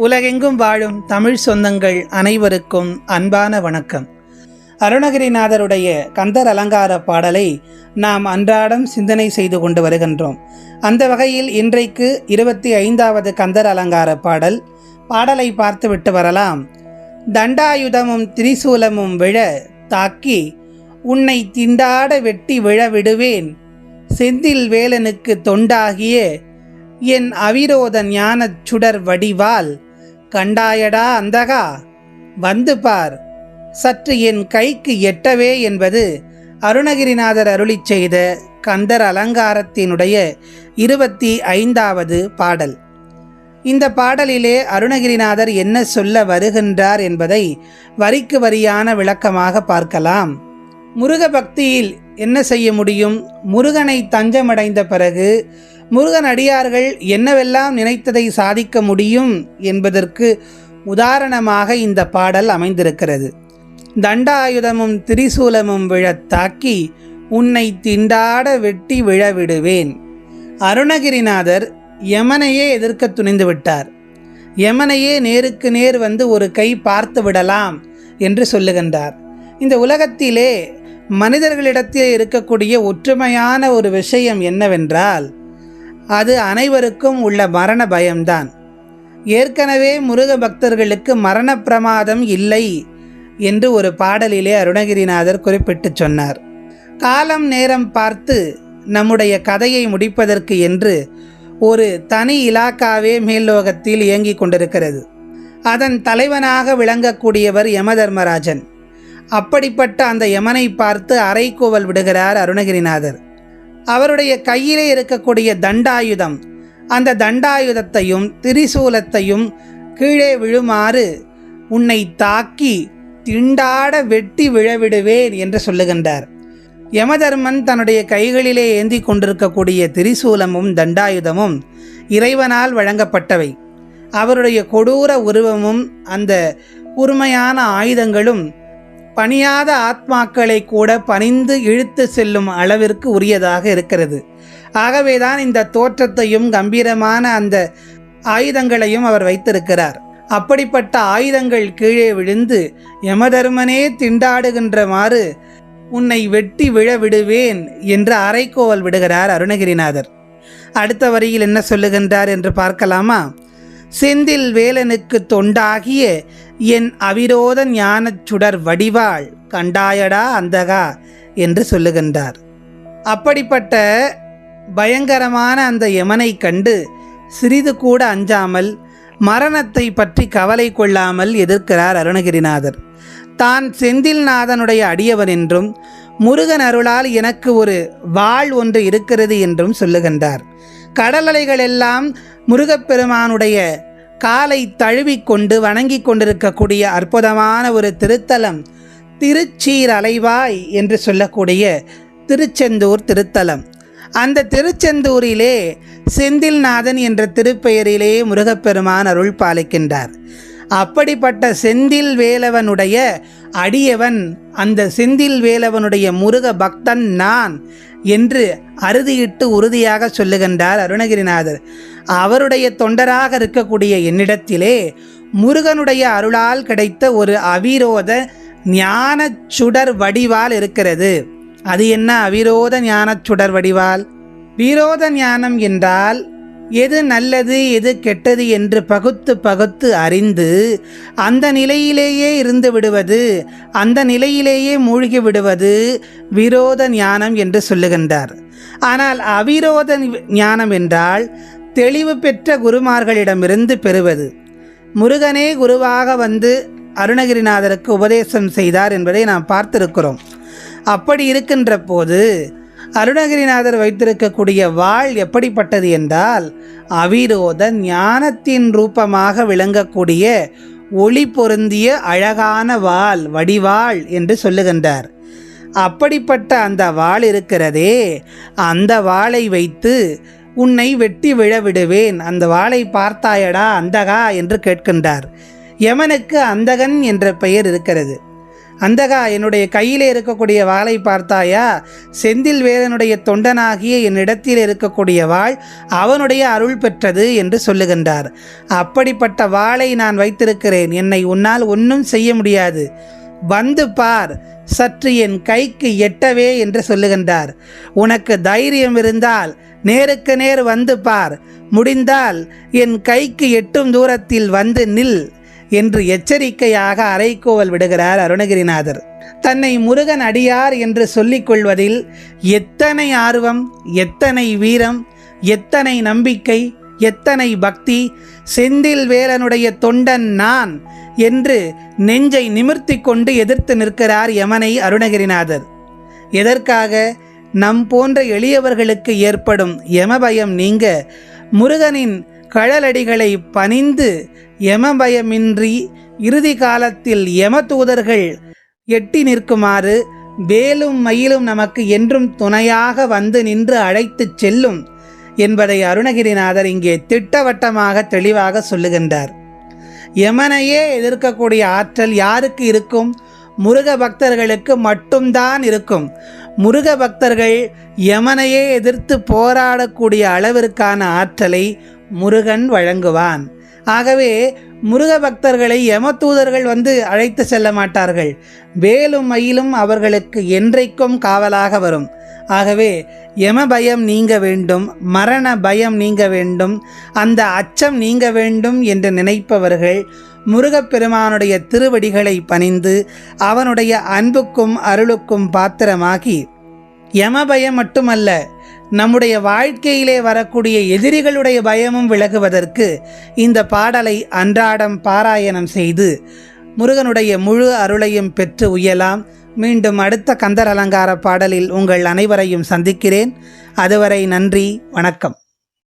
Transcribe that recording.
உலகெங்கும் வாழும் தமிழ் சொந்தங்கள் அனைவருக்கும் அன்பான வணக்கம். அருணகிரிநாதருடைய கந்தர் அலங்கார பாடலை நாம் அன்றாடம் சிந்தனை செய்து கொண்டு வருகின்றோம். அந்த வகையில் இன்றைக்கு இருபத்தி ஐந்தாவது கந்தர் அலங்கார பாடல். பாடலை பார்த்துவிட்டு வரலாம். தண்டாயுதமும் திரிசூலமும் விழ தாக்கி உன்னை திண்டாட வெட்டி விழ விடுவேன். செந்தில் வேலனுக்கு தொண்டாகிய என் அவிரோத ஞானச் சுடர் வடிவால் கண்டாயடா அந்தகா. வந்து பார். சற்று என் கைக்கு எட்டவே என்பது அருணகிரிநாதர் அருளிச் செய்த கந்தர் அலங்காரத்தினுடைய இருபத்தி ஐந்தாவது பாடல். இந்த பாடலிலே அருணகிரிநாதர் என்ன சொல்ல வருகின்றார் என்பதை வரிக்கு வரியான விளக்கமாக பார்க்கலாம். முருக பக்தியில் என்ன செய்ய முடியும்? முருகனை தஞ்சமடைந்த பிறகு முருகன் அடியார்கள் என்னவெல்லாம் நினைத்ததை சாதிக்க முடியும் என்பதற்கு உதாரணமாக இந்த பாடல் அமைந்திருக்கிறது. தண்டாயுதமும் திரிசூலமும் விழத் தாக்கி உன்னை திண்டாட வெட்டி விழவிடுவேன். அருணகிரிநாதர் யமனையே எதிர்க்க துணிந்து விட்டார். யமனையே நேருக்கு நேர் வந்து ஒரு கை பார்த்து விடலாம் என்று சொல்லுகின்றார். இந்த உலகத்திலே மனிதர்களிடத்தில் இருக்கக்கூடிய ஒற்றுமையான ஒரு விஷயம் என்னவென்றால் அது அனைவருக்கும் உள்ள மரண பயம்தான். ஏற்கனவே முருக பக்தர்களுக்கு மரண பிரமாதம் இல்லை என்று ஒரு பாடலிலே அருணகிரிநாதர் குறிப்பிட்டு சொன்னார். காலம் நேரம் பார்த்து நம்முடைய கதையை முடிப்பதற்கு என்று ஒரு தனி இலாக்காவே மேல்லோகத்தில் இயங்கிக் கொண்டிருக்கிறது. அதன் தலைவனாக விளங்கக்கூடியவர் யமதர்மராஜன். அப்படிப்பட்ட அந்த யமனை பார்த்து அரைக்கூவல் விடுகிறார் அருணகிரிநாதர். அவருடைய கையிலே இருக்கக்கூடிய தண்டாயுதம் அந்த தண்டாயுதத்தையும் திரிசூலத்தையும் கீழே விழுமாறு உன்னை தாக்கி திண்டாட வெட்டி விழவிடுவேன் என்று சொல்லுகின்றார். யமதர்மன் தன்னுடைய கைகளிலே ஏந்தி கொண்டிருக்கக்கூடிய திரிசூலமும் தண்டாயுதமும் இறைவனால் வழங்கப்பட்டவை. அவருடைய கொடூர உருவமும் அந்த கூர்மையான ஆயுதங்களும் பணியாத ஆத்மாக்களை கூட பணிந்து இழுத்து செல்லும் அளவிற்கு உரியதாக இருக்கிறது. ஆகவேதான் இந்த தோற்றத்தையும் கம்பீரமான அந்த ஆயுதங்களையும் அவர் வைத்திருக்கிறார். அப்படிப்பட்ட ஆயுதங்கள் கீழே விழுந்து யமதர்மனே திண்டாடுகின்றமாறு உன்னை வெட்டி விழ விடுவேன் என்று அரைக்கோவல் விடுகிறார் அருணகிரிநாதர். அடுத்த வரியில் என்ன சொல்லுகின்றார் என்று பார்க்கலாமா? செந்தில் வேலனுக்கு தொண்டாகிய என் அவிரோத ஞானச் சுடர் வடிவாள் கண்டாயடா அந்தகா என்று சொல்லுகின்றார். அப்படிப்பட்ட பயங்கரமான அந்த யமனை கண்டு சிறிது கூட அஞ்சாமல் மரணத்தை பற்றி கவலை கொள்ளாமல் எதிர்க்கிறார் அருணகிரிநாதர். தான் செந்தில்நாதனுடைய அடியவன் என்றும் முருகன் அருளால் எனக்கு ஒரு வாழ் ஒன்று இருக்கிறது என்றும் சொல்லுகின்றார். கடலலைகள் எல்லாம் முருகப்பெருமானுடைய காலை தழுவிக்கொண்டு வணங்கிக் கொண்டிருக்கக்கூடிய அற்புதமான ஒரு திருத்தலம் திருச்சீரலைவாய் என்று சொல்லக்கூடிய திருச்செந்தூர் திருத்தலம். அந்த திருச்செந்தூரிலே செந்தில்நாதன் என்ற திருப்பெயரிலே முருகப்பெருமான் அருள் பாலிக்கின்றார். அப்படிப்பட்ட செந்தில் வேலவனுடைய அடியவன் அந்த செந்தில் வேலவனுடைய முருக பக்தன் நான் என்று அறுதியிட்டு உறுதியாக சொல்லுகின்றார் அருணகிரிநாதர். அவருடைய தொண்டராக இருக்கக்கூடிய என்னிடத்திலே முருகனுடைய அருளால் கிடைத்த ஒரு அவிரோத ஞான சுடர் வடிவால் இருக்கிறது. அது என்ன அவிரோத ஞான சுடர் வடிவால்? விரோத ஞானம் என்றால் எது நல்லது எது கெட்டது என்று பகுத்து பகுத்து அறிந்து அந்த நிலையிலேயே இருந்து விடுவது அந்த நிலையிலேயே மூழ்கி விடுவது விரோத ஞானம் என்று சொல்லுகின்றார். ஆனால் அவிரோத ஞானம் என்றால் தெளிவு பெற்ற குருமார்களிடமிருந்து பெறுவது. முருகனே குருவாக வந்து அருணகிரிநாதருக்கு உபதேசம் செய்தார் என்பதை நாம் பார்த்திருக்கிறோம். அப்படி இருக்கின்ற போது அருணகிரிநாதர் வைத்திருக்கக்கூடிய வாழ் எப்படிப்பட்டது என்றால் அவிரோத ஞானத்தின் ரூபமாக விளங்கக்கூடிய ஒளி பொருந்திய அழகான வாள் வடிவாள் என்று சொல்லுகின்றார். அப்படிப்பட்ட அந்த வாள் இருக்கிறதே அந்த வாளை வைத்து உன்னை வெட்டி விழ விடுவேன் அந்த வாளை பார்த்தாயடா அந்தகா என்று கேட்கின்றார். யமனுக்கு அந்தகன் என்ற பெயர் இருக்கிறது. அந்தகா என்னுடைய கையிலே இருக்கக்கூடிய வாளை பார்த்தாயா? செந்தில் வேலனுடைய தொண்டனாகிய என்னிடத்தில் இருக்கக்கூடிய வாள் அவனுடைய அருள் பெற்றது என்று சொல்லுகின்றார். அப்படிப்பட்ட வாளை நான் வைத்திருக்கிறேன். என்னை உன்னால் ஒன்றும் செய்ய முடியாது. வந்து பார். சற்று என் கைக்கு எட்டவே என்று சொல்லுகின்றார். உனக்கு தைரியம் இருந்தால் நேருக்கு நேர் வந்து பார். முடிந்தால் என் கைக்கு எட்டும் தூரத்தில் வந்து நில். என்று எச்சரிக்கையாக அரைக்கோவல் விடுகிறார் அருணகிரிநாதர். தன்னை முருகன் அடியார் என்று சொல்லிக் கொள்வதில் எத்தனை ஆர்வம் எத்தனை வீரம் எத்தனை நம்பிக்கை எத்தனை பக்தி செந்தில் வேலனுடைய தொண்டன் நான் என்று நெஞ்சை நிமிர்த்தி கொண்டு எதிர்த்து நிற்கிறார் யமனை அருணகிரிநாதர். எதற்காக? நம் போன்ற எளியவர்களுக்கு ஏற்படும் யமபயம் நீங்க முருகனின் கழலடிகளை பணிந்து யமபயமின்றி இறுதி காலத்தில் யமதூதர்கள் எட்டி நிற்குமாறு வேலும் மயிலும் நமக்கு என்றும் துணையாக வந்து நின்று அழைத்துச் செல்லும் என்பதை அருணகிரிநாதர் இங்கே திட்டவட்டமாக தெளிவாக சொல்லுகின்றார். யமனையே எதிர்க்கக்கூடிய ஆற்றல் யாருக்கு இருக்கும்? முருக பக்தர்களுக்கு மட்டும்தான் இருக்கும். முருக பக்தர்கள் யமனையே எதிர்த்து போராடக்கூடிய அளவிற்கான ஆற்றலை முருகன் வழங்குவான். ஆகவே முருக பக்தர்களை யமதூதர்கள் வந்து அழைத்து செல்ல மாட்டார்கள். வேலும் மயிலும் அவர்களுக்கு என்றைக்கும் காவலாக வரும். ஆகவே யம பயம் நீங்க வேண்டும் மரண பயம் நீங்க வேண்டும் அந்த அச்சம் நீங்க வேண்டும் என்று நினைப்பவர்கள் முருகப்பெருமானுடைய திருவடிகளை பணிந்து அவனுடைய அன்புக்கும் அருளுக்கும் பாத்திரமாகி யமபயம் மட்டுமல்ல நம்முடைய வாழ்க்கையிலே வரக்கூடிய எதிரிகளுடைய பயமும் விலகுவதற்கு இந்த பாடலை அன்றாடம் பாராயணம் செய்து முருகனுடைய முழு அருளையும் பெற்று உயலாம். மீண்டும் அடுத்த கந்தர் அலங்கார பாடலில் உங்கள் அனைவரையும் சந்திக்கிறேன். அதுவரை நன்றி வணக்கம்.